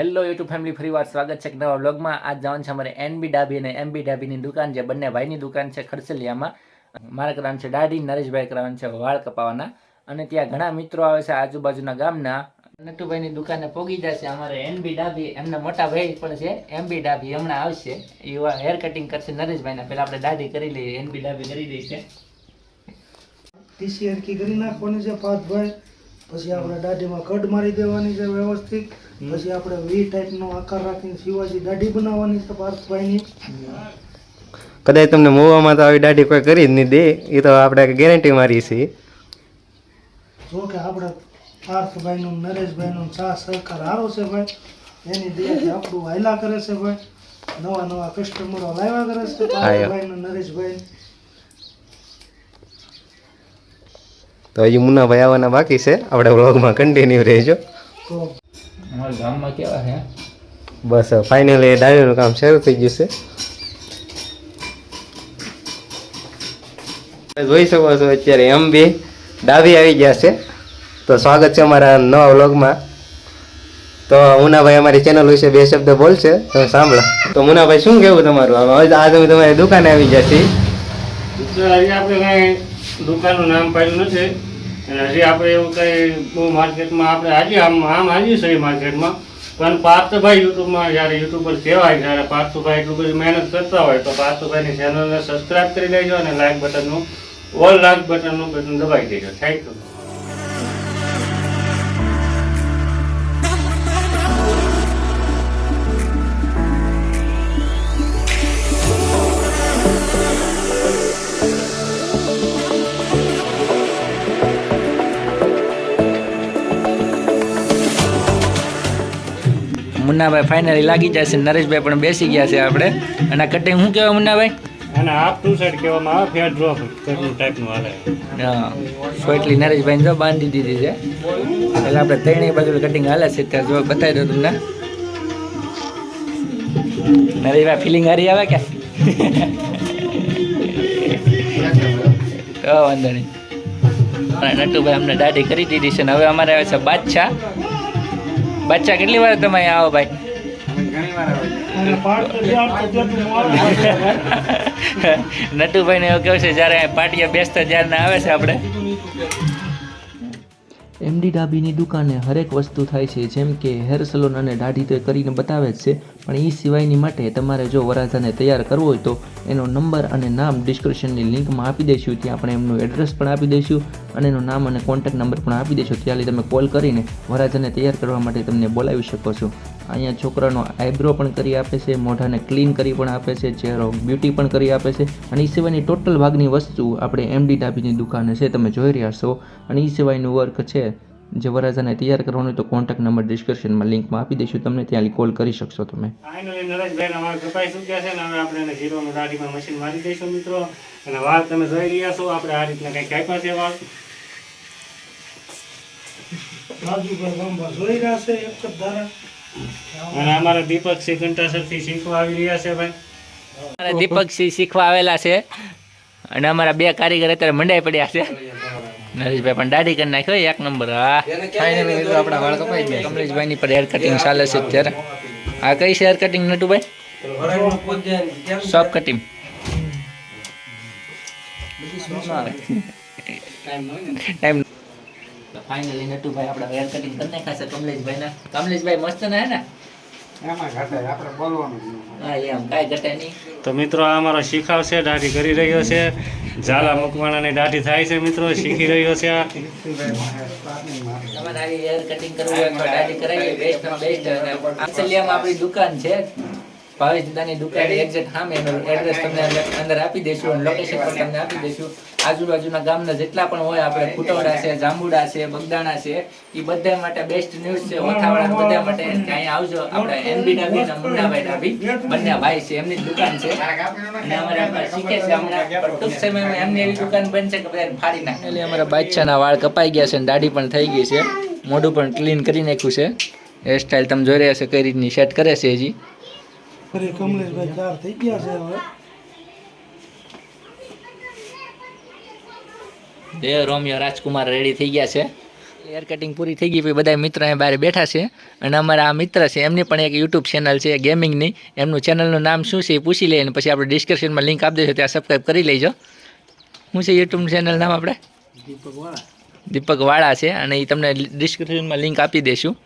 Hello YouTube family ફરીવાર સ્વાગત છે એક નવા વ્લોગમાં આજ જવાનું છે અમારે એનબી ડાબી અને એમબી ડાબીની દુકાન છે બંને ભાઈની દુકાન છે ખડસલિયામાં મારે કરવાનું છે દાઢી નરેશભાઈ કરવાનું છે વાળ કપાવાના. અને ત્યાં ઘણા મિત્રો આવે છે આજુબાજુના ગામના. નટુભાઈની દુકાને પોગી જશે અમારે એનબી ડાબી. એમના મોટા ભાઈ પણ છે એમબી ડાબી હમણાં આવશે. એ હેર કટિંગ કરશે નરેશભાઈને. પહેલાં આપણે દાઢી કરી લઈએ એનબી ડાબી કરી દઈશે ટીસી હરકી કરી નાખવાની છે ભાઈ પછી આપણે દાઢીમાં કટ મારી દેવાની છે વ્યવસ્થિત. પછી આપણે વી ટાઈપનો આકાર રાખીને શિવાજી દાઢી બનાવવાની છે પાર્થભાઈની. કદાચ તમને મોવામાં તો આવી દાઢી કોઈ કરી જ નહીં દે એ તો આપણે ગેરંટી મારી છે. જો કે આપણે પાર્થભાઈનું નરેશભાઈનું સા સહકાર સારો છે ભાઈ. એની દયાથી આપણું હાયલા કરે છે ભાઈ. નવા નવા કસ્ટમરો લાવ્યા કરે છે પાર્થભાઈનું નરેશભાઈ. તો હજી મુન્નાભાઈ આવવાના બાકી છે. આપણે વ્લોગમાં કન્ટિન્યુ રહેજો. તો અમારા ગામમાં કેવા છે? બસ ફાઇનલી ડાયરીનું કામ શરૂ થઈ ગયું છે. જોઈ શકો છો અત્યારે એમ બી ડાબી આવી ગયા છે. તો સ્વાગત છે અમારા નવા વ્લોગમાં. તો મુનાભાઈ અમારી ચેનલ વિશે બે શબ્દ બોલશે તમે સાંભળો. તો મુનાભાઈ શું કેવું તમારું? આમ હવે આજે અમે તમારી દુકાને આવી ગયા છીએ. આપણે કાંઈ દુકાનનું નામ પાડ્યું નથી. અને હજી આપણે એવું કંઈ બહુ માર્કેટમાં આપણે હાજી આમ આમ હાજી છે માર્કેટમાં પણ પાર્થભાઈ યુટ્યુબમાં જ્યારે યુટ્યુબર કહેવાય, જ્યારે પાર્થભાઈ એટલું બધું મહેનત કરતા હોય, તો પાર્થભાઈની ચેનલને સબસ્ક્રાઈબ કરી દેજો અને લાઇક બટનનું ઓલ લાઇક બટનનું બટન દબાવી દેજો. થેન્ક યુ મુન્નાભાઈ ફાઇનલી લાગી જશે. નરેશભાઈ પણ બેસી ગયા છે આપણે. અને કટિંગ શું કહેવાય મુન્નાભાઈ? અને હાફ ટુ સાઈડ કહેવામાં આવે ફેર ડ્રોપ કેટલું ટાઈપનું હાલે હા. સોટલી નરેશભાઈને જો બાંધી દીધી છે. એટલે આપણે ત્રણેય બાજુ કટિંગ હાલે છે. ત્યાં જો બતાવી દો તમને. નરેશભાઈ ફિલિંગ હારી આવે કે? વાંધો નહીં. અને નટુભાઈ અમને દાઢી કરી દીધી છે ને હવે અમારે આવે છે બાદશાહ. બાદશાહ કેટલી વાર તમે અહીંયા આવો ભાઈ? નટુભાઈ નટુભાઈને એવું કેવું છે જ્યારે પાટિયા બેસતા જ્યારે આવે છે આપણે. એમડી ડાબીની દુકાને હરેક વસ્તુ થાય છે જેમ કે હેર સલોન અને દાઢી તો કરીને બતાવે જ છે પણ એ સિવાયની માટે તમારે જો વરાજાને તૈયાર કરવો હોય તો એનો નંબર અને નામ ડિસ્ક્રિપ્શનની લિંકમાં આપી દઈશું. ત્યાં આપણે એમનું એડ્રેસ પણ આપી દઈશું અને એનું નામ અને કોન્ટેક્ટ નંબર પણ આપી દઈશું. ત્યાંથી તમે કોલ કરીને વરાજાને તૈયાર કરવા માટે તમને બોલાવી શકો છો. અહીંયા છોકરાનો આઈબ્રો પણ કરી આપે છે, મોઢાને ક્લીન કરી પણ આપે છે, ચહેરો બ્યુટી પણ કરી આપે છે અને એ સિવાયની ટોટલ ભાગની વસ્તુ આપણે એમડી ડાબીની દુકાને છે, તમે જોઈ રહ્યા છો. અને એ સિવાયનું વર્ક છે જે વરાજાને તૈયાર કરવાનું હોય તો કોન્ટેક્ટ નંબર ડિસ્ક્રિપ્શનમાં લિંકમાં આપી દઈશું. તમને ત્યાં કોલ કરી શકશો તમે. ફાઇનલી નરેશભાઈ અમારે કપાઈ ચૂક્યા છે ને હવે આપણે એને ઝીરોનું દાઢીમાં મશીન મારી દઈશું મિત્રો. અને વાળ તમે જોઈ રહ્યા છો આપણે આ રીતના કંઈક કાપ્યા છે વાળ રાજુભાઈ જોઈ રહ્યા છે એક જ ધારા. અને અમારા દીપક સિંહ ઘંટાસરથી શીખવા આવી રહ્યા છે ભાઈ. અમારા દીપકસિંહ શીખવા આવેલા છે. અને અમારા બે કારીગર અત્યારે મંડાઈ પડ્યા છે. નરેશભાઈ પણ દાઢી કરી નાખ્યો એક નંબર હા. ફાઇનલી મિત્રો આપણા વાળ કપાઈ ગયા. કમલેશભાઈની પર હેર કટિંગ ચાલે છે અત્યારે. આ કઈ છે hair cutting Natubhai? Soap cutting time finally Natubhai આપણા હેર કટિંગ કરી નાખ્યા છે કમલેશભાઈના. કમલેશભાઈ મસ્ત ને હે ને? તો મિત્રો આ અમારો શીખાવ છે દાઢી કરી રહ્યો છે. ઝાલા મકવાણાની દાઢી થાય છે મિત્રો શીખી રહ્યો છે આ. આપણી દુકાન છે. ભાવેશ દાદાની દુકાન એક્ઝેક્ટ સામે એનું એડ્રેસ તમને અંદર- આપી દઈશું અને લોકેશન પણ તમને આપી દઈશું. આજુબાજુના ગામના જેટલા પણ હોય આપણે કુટોડા છે જાંબુડા છે બગદાણા છે એ બધા માટે બેસ્ટ ન્યૂઝ છે. ઓથાવાળા બધા માટે અહીંયા આવજો. આપણે એનબી ડાબી અને મુન્નાભાઈ ડાબી બંને ભાઈ છે એમની દુકાન છે. અને અમારે આપણે શીખે છે હમણાં. ટૂંક સમયમાં એમની એવી દુકાન બનશે કે બધાને ફાડી નાખે. એટલે અમારા બાદશાહના વાળ કપાઈ ગયા છે અને દાઢી પણ થઈ ગઈ છે. મોઢું પણ ક્લીન કરી નાખ્યું છે. હેરસ્ટાઈલ તમે જોઈ રહ્યા છો કઈ રીતની સેટ કરે છે હજી. ફરી કમલેશભાઈ ચાર થઈ ગયા છે હવે. બે રોમિયો રાજકુમાર રેડી થઈ ગયા છે. હેર કટિંગ પૂરી થઈ ગઈ બધા મિત્ર અહીંયા બહાર બેઠા છે. અને અમારા આ મિત્ર છે એમની પણ એક યુટ્યુબ ચેનલ છે ગેમિંગની એમનું ચેનલનું નામ શું છે એ પૂછી લઈએ અને પછી આપણે ડિસ્ક્રિપ્શનમાં લિંક આપી દઈશું ત્યાં સબસ્ક્રાઈબ કરી લેજો. શું છે યુટ્યુબ ચેનલ નામ આપણે? દીપક વાળા છે અને એ તમને ડિસ્ક્રિપ્શનમાં લિંક આપી દઈશું.